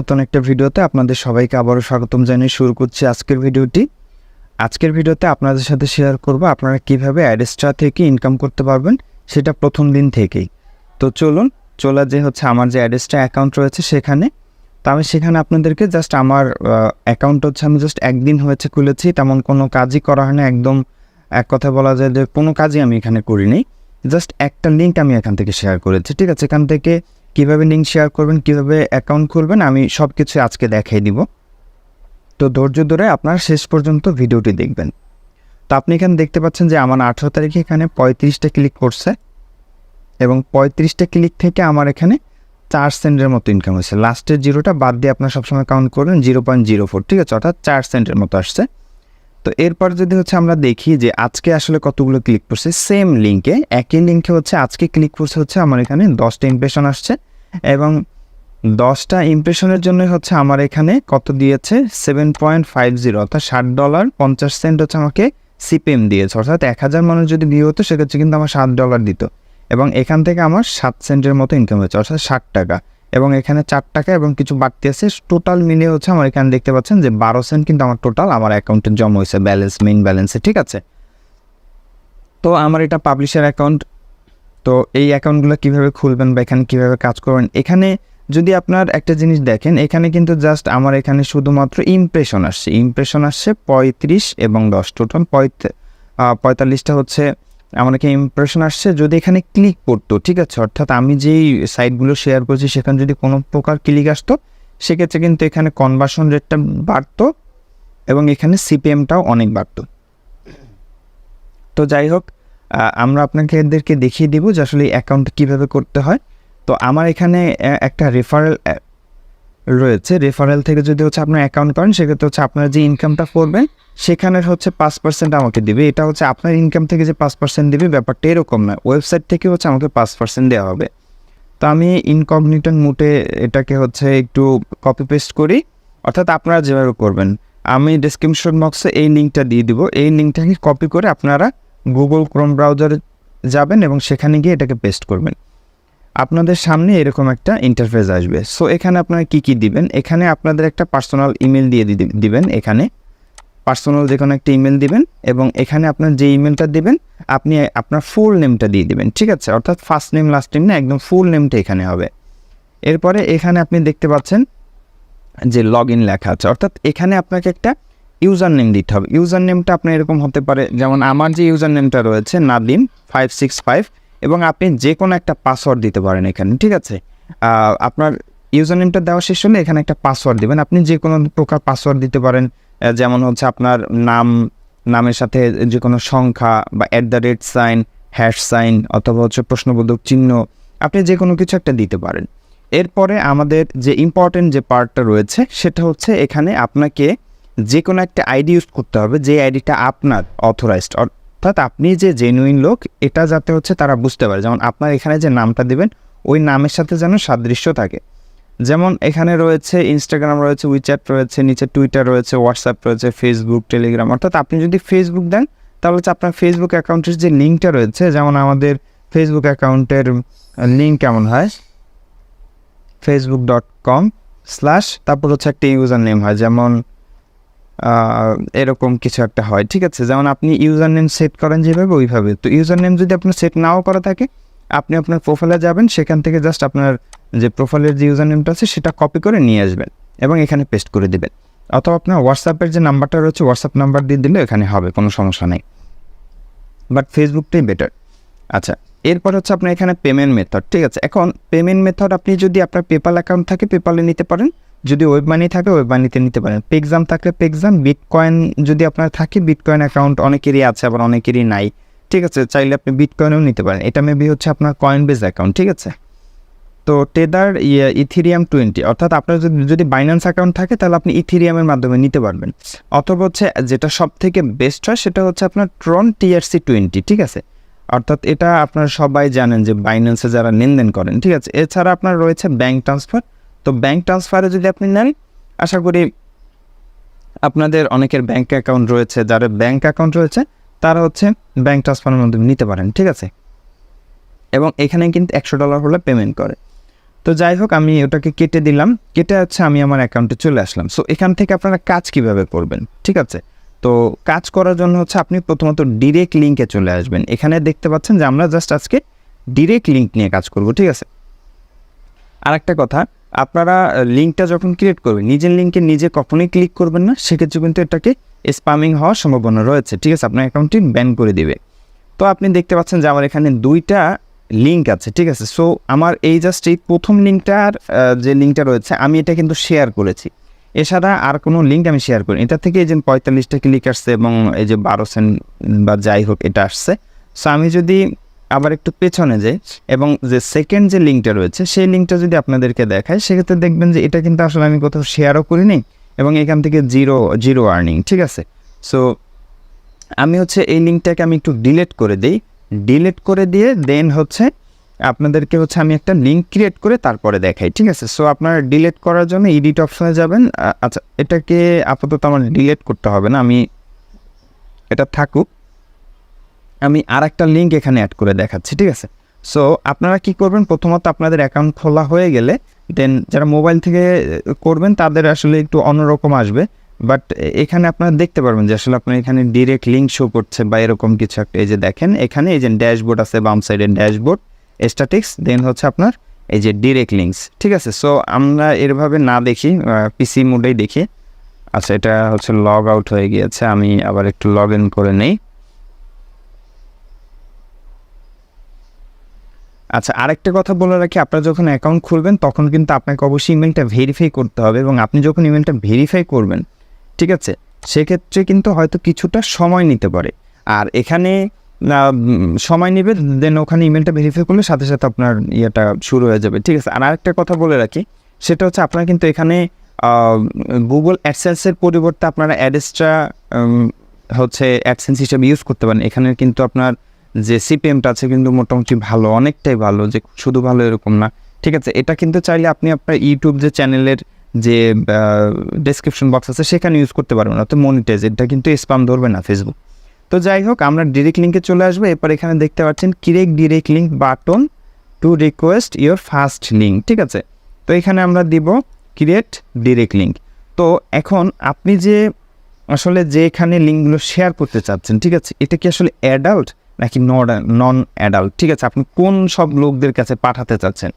নতুন একটা ভিডিওতে আপনাদের সবাইকে আবারও স্বাগতম জানিয়ে শুরু করছি আজকের ভিডিওটি। আজকের ভিডিওতে আপনাদের সাথে শেয়ার করব আপনারা কীভাবে অ্যাডেস্ট্রা থেকে ইনকাম করতে পারবেন সেটা প্রথম দিন থেকেই। তো চলুন, চলে যে হচ্ছে আমার যে অ্যাডেস্ট্রা অ্যাকাউন্ট রয়েছে সেখানে। তো আমি সেখানে আপনাদেরকে জাস্ট আমার অ্যাকাউন্ট হচ্ছে আমি জাস্ট একদিন হয়েছে খুলেছি, তেমন কোনো কাজই করা হয় না, একদম এক কথা বলা যায় যে কোনো কাজই আমি এখানে করিনি। জাস্ট একটা লিঙ্ক আমি এখান থেকে শেয়ার করেছি, ঠিক আছে? এখান থেকে কীভাবে লিঙ্ক শেয়ার করবেন, কীভাবে অ্যাকাউন্ট খুলবেন, আমি সব কিছু আজকে দেখাই দিব। তো ধৈর্য ধরে আপনার শেষ পর্যন্ত ভিডিওটি দেখবেন। তো আপনি এখানে দেখতে পাচ্ছেন যে আমার আঠেরো তারিখে এখানে পঁয়ত্রিশটা ক্লিক করছে এবং পঁয়ত্রিশটা ক্লিক থেকে আমার এখানে চার সেন্টের মতো ইনকাম হয়েছে। লাস্টের জিরোটা বাদ দিয়ে আপনার সবসময় কাউন্ট করবেন জিরো পয়েন্ট জিরো ফোর ঠিক আছে? অর্থাৎ চার সেন্টের মতো আসছে। তো এরপর যদি হচ্ছে আমরা দেখি যে আজকে আসলে কতগুলো ক্লিক করছে সেম লিঙ্কে একই লিঙ্কে হচ্ছে, আজকে ক্লিক করছে হচ্ছে আমার এখানে দশটা ইমপ্রেশন আসছে। এবং দশটা ইমপ্রেশনের জন্য হচ্ছে আমার এখানে কত দিয়েছে? সেভেন পয়েন্ট ফাইভ জিরো অর্থাৎ ষাট ডলার পঞ্চাশ সেন্ট হচ্ছে আমাকে সিপিএম দিয়েছে। অর্থাৎ এক হাজার মানুষ যদি ভিউ হতো, সেক্ষেত্রে কিন্তু আমার সাত ডলার দিত। এবং এখান থেকে আমার সাত সেন্টের মতো ইনকাম হয়েছে, অর্থাৎ ষাট টাকা। এবং এখানে চার টাকা এবং কিছু বাড়তি আছে। টোটাল মিলিয়ে হচ্ছে আমার এখানে দেখতে পাচ্ছেন যে বারো সেন্ট কিন্তু আমার টোটাল আমার অ্যাকাউন্টে জমা হয়েছে ব্যালেন্স মেইন ব্যালেন্সে ঠিক আছে? তো আমার এটা পাবলিশার অ্যাকাউন্ট তো এই অ্যাকাউন্টগুলো কীভাবে খুলবেন বা এখানে কীভাবে কাজ করবেন? এখানে যদি আপনার একটা জিনিস দেখেন, এখানে কিন্তু জাস্ট আমার এখানে শুধুমাত্র ইমপ্রেশন আসছে। ইমপ্রেশন আসছে পঁয়ত্রিশ এবং দশ টোটাল পঁয়তাল্লিশটা হচ্ছে আমার এখানে ইমপ্রেশন আসছে। যদি এখানে ক্লিক করতো, ঠিক আছে? অর্থাৎ আমি যেই সাইটগুলো শেয়ার করছি, সেখানে যদি কোনো প্রকার ক্লিক আসতো, সেক্ষেত্রে কিন্তু এখানে কনভার্সন রেটটা বাড়তো এবং এখানে সিপিএমটাও অনেক বাড়তো। তো যাই হোক আমরা আপনাকে এদেরকে দেখিয়ে দিব যে আসলে অ্যাকাউন্ট কীভাবে করতে হয়। তো আমার এখানে একটা রেফারেল রয়েছে। রেফারেল থেকে যদি হচ্ছে আপনার অ্যাকাউন্ট করেন, সেক্ষেত্রে হচ্ছে আপনার যে ইনকামটা করবেন সেখানের হচ্ছে পাঁচ পার্সেন্ট আমাকে দিবে। এটা হচ্ছে আপনার ইনকাম থেকে যে পাঁচ পার্সেন্ট দিবে, ব্যাপারটা এরকম না। ওয়েবসাইট থেকে হচ্ছে আমাকে পাঁচ পার্সেন্ট দেওয়া হবে। তো আমি ইনকগনিটন মুটে এটাকে হচ্ছে একটু কপি পেস্ট করি। অর্থাৎ আপনারা যেভাবে করবেন। আমি ডিসক্রিপশন বক্সে এই লিঙ্কটা দিয়ে দিব। এই লিঙ্কটাকে কপি করে আপনারা গুগল ক্রোম ব্রাউজারে যাবেন এবং সেখানে গিয়ে এটাকে পেস্ট করবেন। আপনাদের সামনে এরকম একটা ইন্টারফেস আসবে। সো এখানে আপনারা কি কি দিবেন? এখানে আপনাদের একটা পার্সোনাল ইমেল দিয়ে দিবেন এখানে। পার্সোনাল যে কোনো একটা ইমেল দিবেন এবং এখানে আপনার যে ইমেলটা দিবেন, আপনি আপনার ফুল নেমটা দিয়ে দিবেন, ঠিক আছে? অর্থাৎ ফার্স্ট নেম লাস্ট নেম না, একদম ফুল নেমটা এখানে হবে। এরপরে এখানে আপনি দেখতে পাচ্ছেন যে লগ ইন লেখা আছে। অর্থাৎ এখানে আপনাকে একটা ইউজার নেম দিতে হবে। ইউজার নেমটা আপনার এরকম হতে পারে, যেমন আমার যে ইউজার নেমটা রয়েছে, নাদিম ফাইভ সিক্স ফাইভ, এবং আপনি যে কোনো একটা পাসওয়ার্ড দিতে পারেন এখানে, ঠিক আছে? আপনার ইউজার নেমটা দেওয়া শেষ হলে এখানে একটা পাসওয়ার্ড দেবেন। আপনি যে কোনো প্রকার পাসওয়ার্ড দিতে পারেন যেমন হচ্ছে আপনার নাম, নামের সাথে যে কোনো সংখ্যা বা at the rate sign hash sign অথবা হচ্ছে প্রশ্নবোধক চিহ্ন, আপনি যে কোনো কিছু একটা দিতে পারেন। এরপরে আমাদের যে ইম্পর্টেন্ট যে পার্টটা রয়েছে, সেটা হচ্ছে এখানে আপনাকে যে কোনো একটা আইডি ইউজ করতে হবে, যে আইডিটা আপনার অথরাইজড অর্থাৎ আপনি যে জেনুইন লোক, এটা যাতে হচ্ছে তারা বুঝতে পারে। যেমন আপনার এখানে যে নামটা দিবেন, ওই নামের সাথে যেন সাদৃশ্য থাকে। যেমন এখানে রয়েছে ইনস্টাগ্রাম রয়েছে উইচ্যাট রয়েছে নিচে টুইটার রয়েছে হোয়াটসঅ্যাপ রয়েছে ফেসবুক টেলিগ্রাম অর্থাৎ আপনি যদি ফেসবুক দেন, তাহলে হচ্ছে আপনার ফেসবুক অ্যাকাউন্টের যে লিঙ্কটা রয়েছে, যেমন আমাদের ফেসবুক অ্যাকাউন্টের লিঙ্ক কেমন হয়? ফেসবুক ডট কম স্ল্যাশ তারপর হচ্ছে একটা ইউজার নেম হয়, যেমন এরকম কিছু একটা হয়, ঠিক আছে? যেমন আপনি ইউজার নেম সেট করেন যেভাবে, ওইভাবে। তো ইউজার নেম যদি আপনার সেট নাও করা থাকে, আপনি আপনার প্রোফাইলে যাবেন, সেখান থেকে জাস্ট আপনার যে প্রোফাইলের যে ইউজার নেমটা আছে, সেটা কপি করে নিয়ে আসবেন এবং এখানে পেস্ট করে দেবেন। অথবা আপনার হোয়াটসঅ্যাপের যে নাম্বারটা রয়েছে হোয়াটসঅ্যাপ নাম্বার দিয়ে দিলে এখানে হবে, কোনো সমস্যা নেই। বাট ফেসবুকটাই বেটার আচ্ছা এরপর হচ্ছে আপনার এখানে পেমেন্ট মেথড ঠিক আছে? এখন পেমেন্ট মেথড আপনি যদি আপনার পেপাল অ্যাকাউন্ট থাকে পেপালে নিতে পারেন। যদি ওয়েব মানি থাকে ওয়েব মানিতে নিতে পারেন। পেক্সাম থাকলে পেক্সাম বিটকয়েন যদি আপনার থাকে বিটকয়েন অ্যাকাউন্ট অনেকেরই আছে, আবার অনেকেরই নাই। ঠিক আছে, চাইলে আপনি বিটকয়েনও নিতে পারেন। এটা মেবি হচ্ছে আপনার কয়েন বেস অ্যাকাউন্ট ঠিক আছে? তো টেদার ইথিরিয়াম টোয়েন্টি অর্থাৎ আপনার যদি যদি বাইন্যান্স অ্যাকাউন্ট থাকে, তাহলে আপনি ইথিরিয়ামের মাধ্যমে নিতে পারবেন। অথবা হচ্ছে, যেটা সব থেকে বেস্ট হয়, সেটা হচ্ছে আপনার ট্রন টিআরসি টোয়েন্টি ঠিক আছে? অর্থাৎ এটা আপনারা সবাই জানেন যে বাইন্যান্সে যারা লেনদেন করেন, ঠিক আছে? এছাড়া আপনার রয়েছে ব্যাঙ্ক ট্রান্সফার তো ব্যাংক ট্রান্সফারে যদি আপনি নেন, আশা করি আপনাদের অনেকের ব্যাংক অ্যাকাউন্ট রয়েছে, যারা ব্যাংক অ্যাকাউন্ট রয়েছে, তারা হচ্ছে ব্যাংক ট্রান্সফারের মাধ্যমে নিতে পারেন, ঠিক আছে? এবং এখানে কিন্তু একশো ডলার হলে পেমেন্ট করে। তো যাই হোক, আমি ওটাকে কেটে দিলাম, কেটে হচ্ছে আমি আমার অ্যাকাউন্টে চলে আসলাম। সো এখান থেকে আপনারা কাজ কীভাবে করবেন, ঠিক আছে? তো কাজ করার জন্য হচ্ছে আপনি প্রথমত ডিরেক্ট লিঙ্কে চলে আসবেন। এখানে দেখতে পাচ্ছেন যে আমরা জাস্ট আজকে ডিরেক্ট লিঙ্ক নিয়ে কাজ করব, ঠিক আছে? আর একটা কথা আপনারা লিঙ্কটা যখন ক্রিয়েট করবেন, নিজের লিঙ্কে নিজে কখনোই ক্লিক করবেন না, সেক্ষেত্রে কিন্তু এটাকে স্পামিং হওয়ার সম্ভাবনা রয়েছে। ঠিক আছে, আপনার অ্যাকাউন্টটি ব্যান করে দিবে। তো আপনি দেখতে পাচ্ছেন যে আমার এখানে দুইটা লিঙ্ক আছে, ঠিক আছে? সো আমার এই জাস্ট এই প্রথম লিঙ্কটার যে লিঙ্কটা রয়েছে, আমি এটা কিন্তু শেয়ার করেছি। এছাড়া আর কোনো লিঙ্ক আমি শেয়ার করি এটা থেকে এই যে পঁয়তাল্লিশটা ক্লিক আসছে এবং এই যে বারো সেন্ট বা যাই হোক, এটা আসছে। সো আমি যদি আবার একটু পেছনে যাই এবং যে সেকেন্ড যে লিঙ্কটা রয়েছে, সেই লিঙ্কটা যদি আপনাদেরকে দেখায় সেক্ষেত্রে দেখবেন যে এটা কিন্তু আসলে আমি কোথাও শেয়ারও করিনি এবং এখান থেকে জিরো জিরো আর্নিং ঠিক আছে? সো আমি হচ্ছে এই লিঙ্কটাকে আমি একটু ডিলিট করে দিই। ডিলিট করে দিয়ে দেন হচ্ছে আপনাদেরকে হচ্ছে আমি একটা লিঙ্ক ক্রিয়েট করে তারপরে দেখাই, ঠিক আছে? সো আপনারা ডিলিট করার জন্য এডিট অপশনে যাবেন। আচ্ছা এটাকে আপাতত আমার ডিলিট করতে হবে না, আমি এটা থাকুক। আমি আর একটা লিঙ্ক এখানে অ্যাড করে দেখাচ্ছি, ঠিক আছে? সো আপনারা কি করবেন? প্রথমত আপনাদের অ্যাকাউন্ট খোলা হয়ে গেলে দেন যারা মোবাইল থেকে করবেন, তাদের আসলে একটু অন্যরকম আসবে। বাট এখানে আপনারা দেখতে পারবেন যে আসলে আপনার এখানে ডিরেক্ট লিঙ্ক শো করছে বা এরকম কিছু একটা। এই যে দেখেন, এখানে এই যে ড্যাশবোর্ড আছে, বাম সাইডে ড্যাশবোর্ড স্ট্যাটিক্স দেন হচ্ছে আপনার এই যে ডিরেক্ট লিঙ্কস ঠিক আছে? সো আমরা এরভাবে না দেখি পিসি মোডেই দেখি। আচ্ছা এটা হচ্ছে লগ আউট হয়ে গিয়েছে, আমি আবার একটু লগ ইন করে নেই। আচ্ছা আরেকটা কথা বলে রাখি, আপনারা যখন অ্যাকাউন্ট খুলবেন, তখন কিন্তু আপনাকে অবশ্যই ইমেলটা ভেরিফাই করতে হবে এবং আপনি যখন ইমেলটা ভেরিফাই করবেন, ঠিক আছে? সেক্ষেত্রে কিন্তু হয়তো কিছুটা সময় নিতে পারে। আর এখানে সময় নেবে দেন ওখানে ইমেলটা ভেরিফাই করলে সাথে সাথে আপনার ইয়েটা শুরু হয়ে যাবে, ঠিক আছে? আর আরেকটা কথা বলে রাখি, সেটা হচ্ছে আপনারা কিন্তু এখানে গুগল অ্যাডসেন্সের পরিবর্তে আপনারা অ্যাডেসটা হচ্ছে অ্যাডসেন্স হিসেবে ইউজ করতে পারেন। এখানে কিন্তু আপনার যে সিপিএমটা আছে কিন্তু মোটামুটি ভালো, অনেকটাই ভালো, যে শুধু ভালো এরকম না। ঠিক আছে, এটা কিন্তু চাইলে আপনি আপনার ইউটিউব যে চ্যানেলের যে ডেসক্রিপশন বক্স আছে, সেখানে ইউজ করতে পারবেন না তো মনিটাইজ এটা কিন্তু স্পাম ধরবে না ফেসবুক তো যাই হোক, আমরা ডিরেক্ট লিঙ্কে চলে আসব, এরপর এখানে দেখতে পাচ্ছেন কিরেক direct link button to request your first link ঠিক আছে? তো এখানে আমরা দিব ক্রিয়েট ডিরেক্ট লিঙ্ক তো এখন আপনি যে, আসলে যে এখানে লিঙ্কগুলো শেয়ার করতে চাচ্ছেন, ঠিক আছে, এটা কি আসলে অ্যাডাল্ট নাকি নন অ্যাডাল্ট ঠিক আছে, আপনি কোন সব লোকদের কাছে পাঠাতে চাচ্ছেন?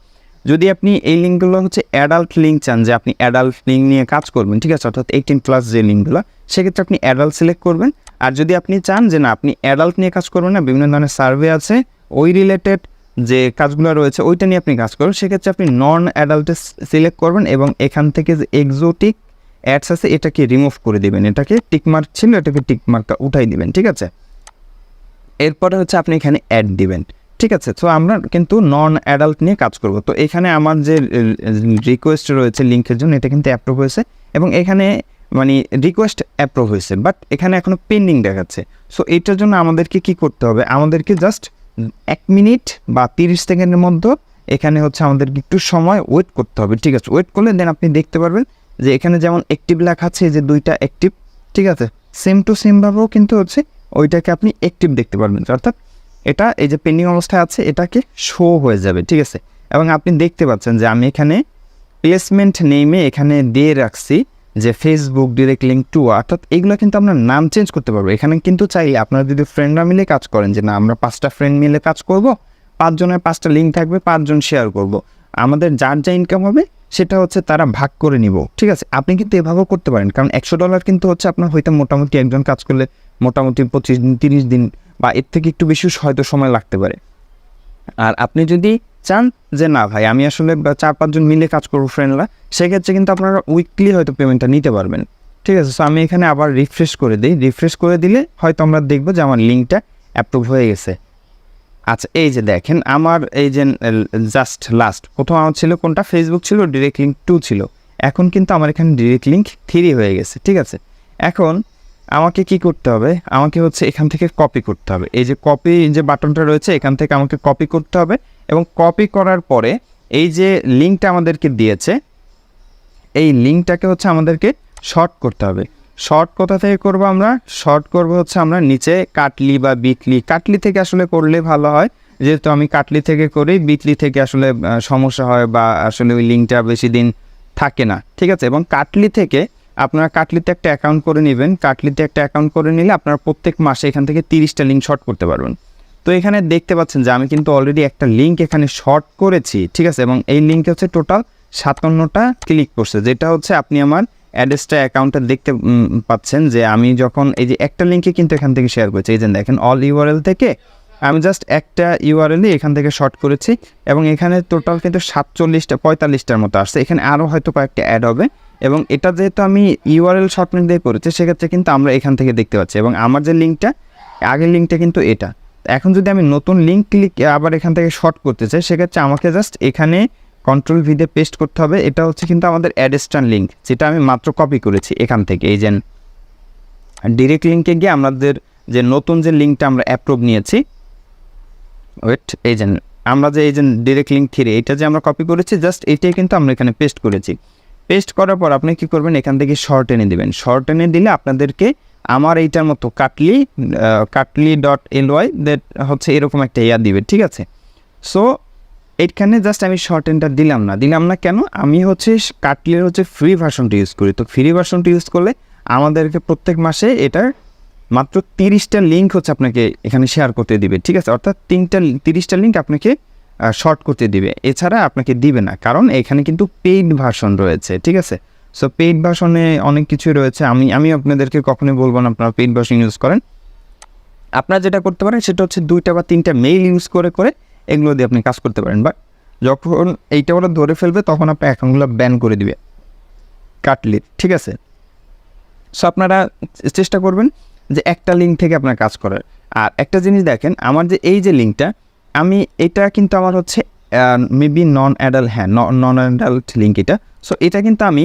যদি আপনি এই লিঙ্কগুলো হচ্ছে অ্যাডাল্ট লিঙ্ক চান, যে আপনি অ্যাডাল্ট লিঙ্ক নিয়ে কাজ করবেন, ঠিক আছে, অর্থাৎ এইটিন প্লাস যে লিঙ্কগুলো, সেক্ষেত্রে আপনি অ্যাডাল্ট সিলেক্ট করবেন। আর যদি আপনি চান যে না, আপনি অ্যাডাল্ট নিয়ে কাজ করবেন না, বিভিন্ন ধরনের সার্ভে আছে, ওই রিলেটেড যে কাজগুলো রয়েছে, ওইটা নিয়ে আপনি কাজ করবেন, সেক্ষেত্রে আপনি নন অ্যাডাল্টে সিলেক্ট করবেন এবং এখান থেকে যে এক্সোটিক অ্যাডস আছে, এটাকে রিমুভ করে দিবেন। এটাকে টিকমার্ক ছিল, এটাকে টিকমার্কটা উঠাই দিবেন, ঠিক আছে? এরপরে হচ্ছে আপনি এখানে অ্যাড দিবেন। ঠিক আছে? তো আমরা কিন্তু নন অ্যাডাল্ট নিয়ে কাজ করব। তো এখানে আমার যে রিকোয়েস্ট রয়েছে লিঙ্কের জন্য, এটা কিন্তু অ্যাপ্রুভ হয়েছে এবং এখানে মানে রিকোয়েস্ট অ্যাপ্রুভ হয়েছে বাট এখানে এখনও পেন্ডিং দেখাচ্ছে। সো এটার জন্য আমাদেরকে কি করতে হবে? আমাদেরকে জাস্ট এক মিনিট বা তিরিশ সেকেন্ডের মধ্যে এখানে হচ্ছে আমাদেরকে একটু সময় ওয়েট করতে হবে। ঠিক আছে? ওয়েট করলে দেন আপনি দেখতে পারবেন যে এখানে যেমন অ্যাক্টিভ লেখা আছে যে দুইটা অ্যাক্টিভ ঠিক আছে? সেম টু সেমভাবেও কিন্তু হচ্ছে ওইটাকে আপনি অ্যাক্টিভ দেখতে পারবেন। অর্থাৎ এটা এই যে পেন্ডিং অবস্থায় আছে, এটাকে শো হয়ে যাবে, ঠিক আছে? এবং আপনি দেখতে পাচ্ছেন যে আমি এখানে প্লেসমেন্ট নেমে এখানে দিয়ে রাখছি যে ফেসবুক ডিরেক্ট লিঙ্ক টু অর্থাৎ এগুলো কিন্তু আমরা নাম চেঞ্জ করতে পারব। এখানে কিন্তু চাইলে আপনারা যদি ফ্রেন্ডরা মিলে কাজ করেন যে না, আমরা পাঁচটা ফ্রেন্ড মিলে কাজ করব, পাঁচজনের পাঁচটা লিঙ্ক থাকবে, পাঁচজন শেয়ার করব। আমাদের যার যা ইনকাম হবে, সেটা হচ্ছে তারা ভাগ করে নিব, ঠিক আছে? আপনি কিন্তু এভাবেও করতে পারেন, কারণ একশো ডলার কিন্তু হচ্ছে আপনার হয়তো মোটামুটি একজন কাজ করলে মোটামুটি পঁচিশ দিন, তিরিশ দিন বা এর থেকে একটু বেশি হয়তো সময় লাগতে পারে। আর আপনি যদি চান যে না ভাই, আমি আসলে চার পাঁচজন মিলে কাজ করব ফ্রেন্ডরা সেক্ষেত্রে কিন্তু আপনারা উইকলি হয়তো পেমেন্টটা নিতে পারবেন। ঠিক আছে? সো আমি এখানে আবার রিফ্রেশ করে দিই। রিফ্রেশ করে দিলে হয়তো আমরা দেখব যে আমার লিঙ্কটা অ্যাপ্রুভ হয়ে গেছে। আচ্ছা এই যে দেখেন, আমার এই যে জাস্ট লাস্ট প্রথম আমার ছিল কোনটা? ফেসবুক ছিল ডিরেক্ট লিঙ্ক টু ছিল। এখন কিন্তু আমার এখানে ডিরেক্ট লিঙ্ক থ্রি হয়ে গেছে। ঠিক আছে? এখন আমাকে কি করতে হবে? আমাকে হচ্ছে এখান থেকে কপি করতে হবে। এই যে কপি যে বাটনটা রয়েছে, এখান থেকে আমাকে কপি করতে হবে এবং কপি করার পরে এই যে লিঙ্কটা আমাদেরকে দিয়েছে, এই লিঙ্কটাকে হচ্ছে আমাদেরকে শর্ট করতে হবে। শর্ট কোথা থেকে করব আমরা? শর্ট করব হচ্ছে আমরা নিচে কাটলি বা বিটলি কাটলি থেকে আসলে করলে ভালো হয়। যেহেতু আমি কাটলি থেকে করি বিটলি থেকে আসলে সমস্যা হয় বা আসলে ওই লিঙ্কটা বেশি দিন থাকে না। ঠিক আছে? এবং কাটলি থেকে আপনারা কাটলিতে একটা অ্যাকাউন্ট করে নেবেন। কাটলিতে একটা অ্যাকাউন্ট করে নিলে আপনারা প্রত্যেক মাসে এখান থেকে তিরিশটা লিঙ্ক শর্ট করতে পারবেন। তো এখানে দেখতে পাচ্ছেন যে আমি কিন্তু অলরেডি একটা লিঙ্ক এখানে শর্ট করেছি, ঠিক আছে? এবং এই লিঙ্কে হচ্ছে টোটাল সাতান্নটা ক্লিক করছে, যেটা হচ্ছে আপনি আমার অ্যাড্রেসটা অ্যাকাউন্টে দেখতে পাচ্ছেন যে আমি যখন এই যে একটা লিঙ্কে কিন্তু এখান থেকে শেয়ার করেছি। এই যে দেখেন অল ইউআরএল থেকে আমি জাস্ট একটা ইউআরএলই এখান থেকে শর্ট করেছি এবং এখানে টোটাল কিন্তু সাতচল্লিশটা, পঁয়তাল্লিশটার মতো আসছে। এখানে আরও হয়তো কয়েকটা অ্যাড হবে। এবং এটা যেহেতু আমি ইউআরএল শর্টমেন্ট দিয়ে করেছি, সেক্ষেত্রে কিন্তু আমরা এখান থেকে দেখতে পাচ্ছি। এবং আমার যে লিঙ্কটা, আগের লিঙ্কটা কিন্তু এটা। এখন যদি আমি নতুন লিঙ্ক ক্লিক, আবার এখান থেকে শর্ট করতে চাই, সেক্ষেত্রে আমাকে জাস্ট এখানে কন্ট্রোল ভিদে পেস্ট করতে হবে। এটা হচ্ছে কিন্তু আমাদের অ্যাডেস্টান লিঙ্ক যেটা আমি মাত্র কপি করেছি এখান থেকে। এই যে ডিরেক্ট লিঙ্কে গিয়ে আমাদের যে নতুন যে লিঙ্কটা আমরা অ্যাপ্রুভ নিয়েছি ওয়েট এই যে আমরা যে এই যে ডিরেক্ট লিঙ্ক থ্রি এটা যে আমরা কপি করেছি, জাস্ট এটাই কিন্তু আমরা এখানে পেস্ট করেছি। পেস্ট করার পর আপনি কি করবেন? এখান থেকে শর্ট এনে দেবেন। শর্ট এনে দিলে আপনাদেরকে আমার এইটার মতো cuttly cuttly dot L Y that হচ্ছে এরকম একটা ইয়া দিবে, ঠিক আছে? সো এইখানে জাস্ট আমি শর্ট এনটা দিলাম না। দিলাম না কেন? আমি হচ্ছে কাটলির হচ্ছে ফ্রি ভার্সনটা ইউজ করি। তো ফ্রি ভার্সনটা ইউজ করলে আমাদেরকে প্রত্যেক মাসে এটার মাত্র তিরিশটা লিঙ্ক হচ্ছে আপনাকে এখানে শেয়ার করতে দিবে, ঠিক আছে? অর্থাৎ তিনটা, তিরিশটা লিঙ্ক আপনাকে শর্ট করতে দিবে। এছাড়া আপনাকে দিবে না, কারণ এখানে কিন্তু পেইড ভার্সন রয়েছে, ঠিক আছে? সো পেইড ভার্সনে অনেক কিছুই রয়েছে। আমি আমি আপনাদেরকে কখনোই বলব না, আপনারা পেইড ভার্সন ইউজ করেন। আপনারা যেটা করতে পারেন, সেটা হচ্ছে দুইটা বা তিনটা মেইল ইউজ করে করে এগুলো দিয়ে আপনি কাজ করতে পারেন। বাট যখন এইটা ওরা ধরে ফেলবে, তখন আপনার অ্যাকাউন্টগুলো ব্যান করে দিবে। কাটলি ঠিক আছে? সো আপনারা চেষ্টা করবেন যে একটা লিঙ্ক থেকে আপনার কাজ করার। আর একটা জিনিস দেখেন, আমার যে এই যে লিঙ্কটা আমি এটা কিন্তু আমার হচ্ছে মেবি নন অ্যাডাল্ট হ্যাঁ নন অ্যাডাল্ট লিঙ্ক এটা। সো এটা কিন্তু আমি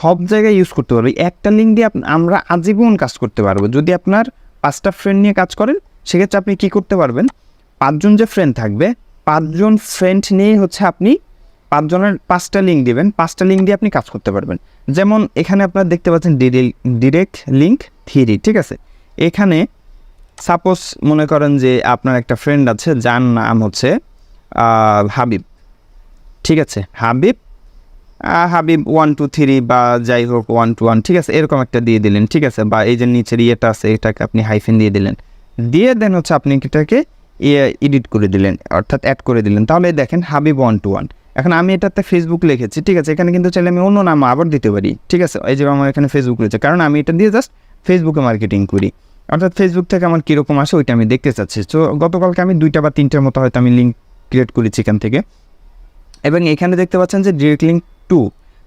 সব জায়গায় ইউজ করতে পারব। একটা লিঙ্ক দিয়ে আমরা আজীবন কাজ করতে পারব। যদি আপনার পাঁচটা ফ্রেন্ড নিয়ে কাজ করেন, সেক্ষেত্রে আপনি কী করতে পারবেন? পাঁচজন যে ফ্রেন্ড থাকবে, পাঁচজন ফ্রেন্ড নিয়ে হচ্ছে আপনি পাঁচজনের পাঁচটা লিঙ্ক দিবেন। পাঁচটা লিঙ্ক দিয়ে আপনি কাজ করতে পারবেন। যেমন এখানে আপনারা দেখতে পাচ্ছেন ডিরেক্ট লিঙ্ক থিরি ঠিক আছে? এখানে সাপোজ মনে করেন যে আপনার একটা ফ্রেন্ড আছে, যার নাম হচ্ছে হাবিব। ঠিক আছে? Habib Habib one two three বা যাই হোক ওয়ান টু ওয়ান ঠিক আছে? এরকম একটা দিয়ে দিলেন, ঠিক আছে? বা এই যে নিচের ইয়েটা আছে, এটাকে আপনি হাইফেন দিয়ে দিলেন। দিয়ে দেন হচ্ছে আপনি এটাকে ইয়ে এডিট করে দিলেন, অর্থাৎ অ্যাড করে দিলেন। তাহলে দেখেন হাবিব ওয়ান টু ওয়ান এখন আমি এটাতে ফেসবুক লিখেছি, ঠিক আছে? এখানে কিন্তু চাইলে আমি অন্য নাম আবার দিতে পারি, ঠিক আছে? এই যে আমার এখানে ফেসবুক রয়েছে, কারণ আমি এটা দিয়ে জাস্ট ফেসবুকে মার্কেটিং করি। অর্থাৎ ফেসবুক থেকে আমার কীরকম আসে ওইটা আমি দেখতে চাচ্ছি। তো গতকালকে আমি দুইটা বা তিনটার মতো হয়তো আমি লিঙ্ক ক্রিয়েট করেছি এখান থেকে। এবং এখানে দেখতে পাচ্ছেন যে ডিরেক্ট লিঙ্ক টু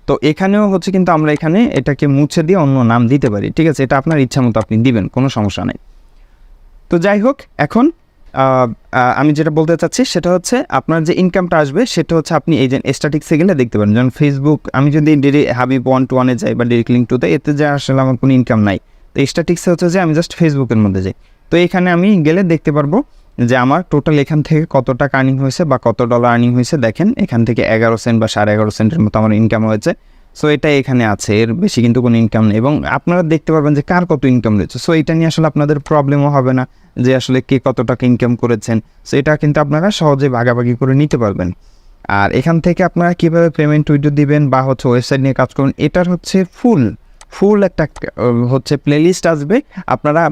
তো এখানেও হচ্ছে কিন্তু আমরা এখানে এটাকে মুছে দিয়ে অন্য নাম দিতে পারি। ঠিক আছে, এটা আপনার ইচ্ছা মতো আপনি দিবেন, কোনো সমস্যা নেই। তো যাই হোক, এখন আমি যেটা বলতে চাচ্ছি সেটা হচ্ছে আপনার যে ইনকামটা আসবে সেটা হচ্ছে আপনি এই যে স্ট্যাটিক্সে গেলে দেখতে পারেন। যেমন ফেসবুক আমি যদি ডিরে হাবিব ওয়ান টু ওয়ানে যাই বা ডিরেক্ট লিঙ্ক টুতে এতে যে আসলে আমার কোনো ইনকাম নাই। তো স্ট্যাটিক্সে হচ্ছে যে আমি জাস্ট ফেসবুকের মধ্যে যাই। তো এখানে আমি গেলে দেখতে পারব যে আমার টোটাল এখান থেকে কত টাকা আর্নিং হয়েছে বা কত ডলার আর্নিং হয়েছে। দেখেন, এখান থেকে এগারো সেন্ট বা সাড়ে এগারো সেন্টের মতো আমার ইনকাম হয়েছে। সো এটা এখানে আছে, এর বেশি কিন্তু কোনো ইনকাম নেই। এবং আপনারা দেখতে পারবেন যে কার কত ইনকাম রয়েছে। সো এটা নিয়ে আসলে আপনাদের প্রবলেমও হবে না যে আসলে কে কত টাকা ইনকাম করেছেন। সো এটা কিন্তু আপনারা সহজে ভাগাভাগি করে নিতে পারবেন। আর এখান থেকে আপনারা কীভাবে পেমেন্ট উইডো দিবেন বা হচ্ছে ওয়েবসাইট নিয়ে কাজ করুন এটার হচ্ছে ফুল ফুল একটা হচ্ছে প্লেলিস্ট আসবে। আপনারা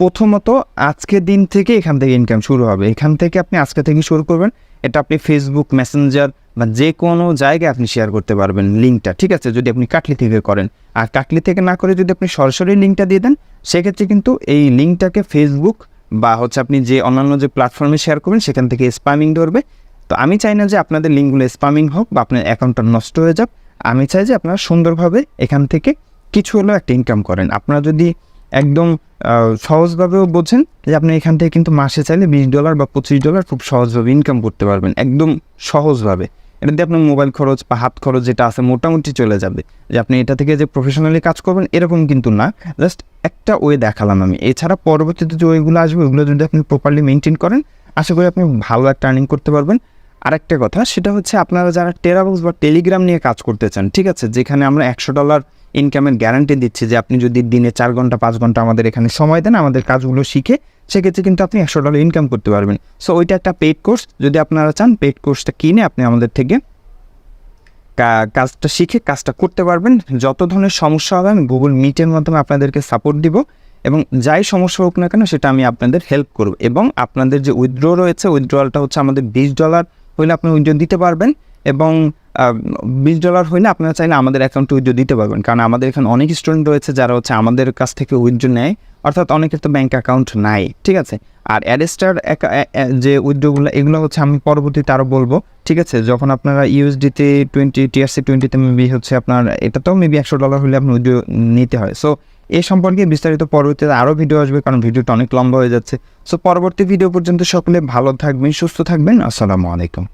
প্রথমত আজকের দিন থেকে এখান থেকে ইনকাম শুরু হবে। এখান থেকে আপনি আজকে থেকে শুরু করবেন। এটা আপনি ফেসবুক মেসেঞ্জার বা যে কোনো জায়গায় আপনি শেয়ার করতে পারবেন লিঙ্কটা ঠিক আছে? যদি আপনি কাটলি থেকে করেন। আর কাটলি থেকে না করে যদি আপনি সরাসরি লিঙ্কটা দিয়ে দেন, সেক্ষেত্রে কিন্তু এই লিঙ্কটাকে ফেসবুক বা হচ্ছে আপনি যে অন্যান্য যে প্ল্যাটফর্মে শেয়ার করবেন, সেখান থেকে স্প্যামিং ধরবে। তো আমি চাই না যে আপনাদের লিঙ্কগুলো স্প্যামিং হোক বা আপনার অ্যাকাউন্টটা নষ্ট হয়ে যাক। আমি চাই যে আপনারা সুন্দরভাবে এখান থেকে কিছু হলেও একটা ইনকাম করেন। আপনারা যদি একদম সহজভাবেও বোঝেন যে আপনি এখান থেকে কিন্তু মাসে চাইলে বিশ ডলার বা পঁচিশ ডলার খুব সহজভাবে ইনকাম করতে পারবেন, একদম সহজভাবে। এটা দিয়ে আপনার মোবাইল খরচ বা হাত খরচ যেটা আছে মোটামুটি চলে যাবে। যে আপনি এটা থেকে যে প্রফেশনালি কাজ করবেন এরকম কিন্তু না। জাস্ট একটা ওয়ে দেখালাম আমি। এছাড়া পরবর্তীতে যে ওয়েগুলো আসবে, ওইগুলো যদি আপনি প্রপারলি মেনটেন করেন, আশা করি আপনি ভালো একটা আর্নিং করতে পারবেন। আরেকটা কথা, সেটা হচ্ছে আপনারা যারা টেরাবক্স বা টেলিগ্রাম নিয়ে কাজ করতে চান, ঠিক আছে? যেখানে আমরা একশো ডলার ইনকামের গ্যারান্টি দিচ্ছি যে আপনি যদি দিনে চার ঘণ্টা, পাঁচ ঘণ্টা আমাদের এখানে সময় দেন, আমাদের কাজগুলো শিখে, সেক্ষেত্রে কিন্তু আপনি একশো ডলার ইনকাম করতে পারবেন। সো ওইটা একটা পেড কোর্স যদি আপনারা চান পেড কোর্সটা কিনে আপনি আমাদের থেকে কাজটা শিখে কাজটা করতে পারবেন। যত ধরনের সমস্যা হবে, আমি গুগল মিটের মাধ্যমে আপনাদেরকে সাপোর্ট দিব এবং যাই সমস্যা হোক না কেন, সেটা আমি আপনাদের হেল্প করব। এবং আপনাদের যে উইথড্র রয়েছে উইথড্রলটা হচ্ছে আমাদের বিশ ডলার হইলে আপনি উইথড্র দিতে পারবেন। এবং বিশ ডলার হইলে আপনারা চাইলে আমাদের অ্যাকাউন্টে উইথড্র দিতে পারবেন। কারণ আমাদের এখানে অনেক স্টুডেন্ট রয়েছে যারা হচ্ছে আমাদের কাছ থেকে উইথড্র নেয়। অর্থাৎ অনেকের তো ব্যাঙ্ক অ্যাকাউন্ট নাই, ঠিক আছে? আর অ্যারেস্টার যে উইথড্রগুলো এগুলো হচ্ছে আমি পরবর্তীতে আরও বলব, ঠিক আছে? যখন আপনারা ইউএসডিতে টোয়েন্টি টিআরসি টোয়েন্টিতে মেবি হচ্ছে আপনার এটা তো মেবি একশো ডলার হলে আপনি উইথড্র নিতে হয়। সো এ সম্পর্কে বিস্তারিত পরবর্তীতে আরও ভিডিও আসবে, কারণ ভিডিওটা অনেক লম্বা হয়ে যাচ্ছে। সো পরবর্তী ভিডিও পর্যন্ত সকলে ভালো থাকবেন, সুস্থ থাকবেন। আসসালামু আলাইকুম।